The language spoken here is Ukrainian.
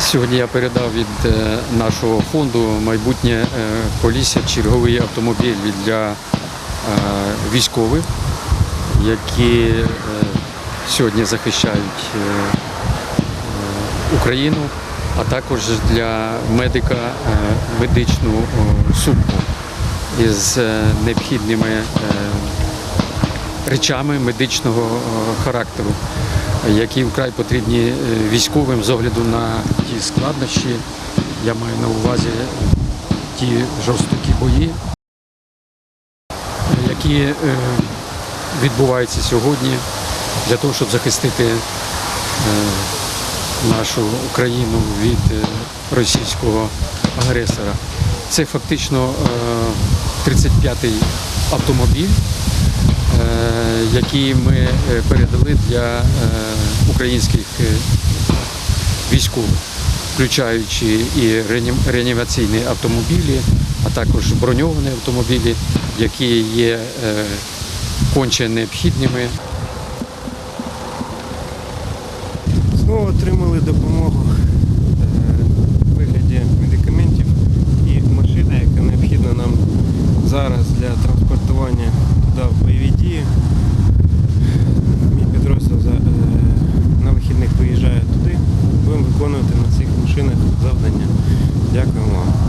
Сьогодні я передав від е, нашого фонду майбутнє е, Полісся черговий автомобіль для е, військових, які сьогодні захищають Україну, а також для медика медичну сумку із необхідними речами медичного е, характеру, які вкрай потрібні е, військовим з огляду на ті складнощі. Я маю на увазі ті жорстокі бої, які е, відбуваються сьогодні для того, щоб захистити нашу країну від російського агресора. Це фактично е, 35-й автомобіль, е, який ми е, передали для е, українських військових, включаючи і реанімаційні автомобілі, а також броньовані автомобілі, які є конче необхідними. Знову отримали допомогу виконувати на цих машинах завдання. Дякую вам.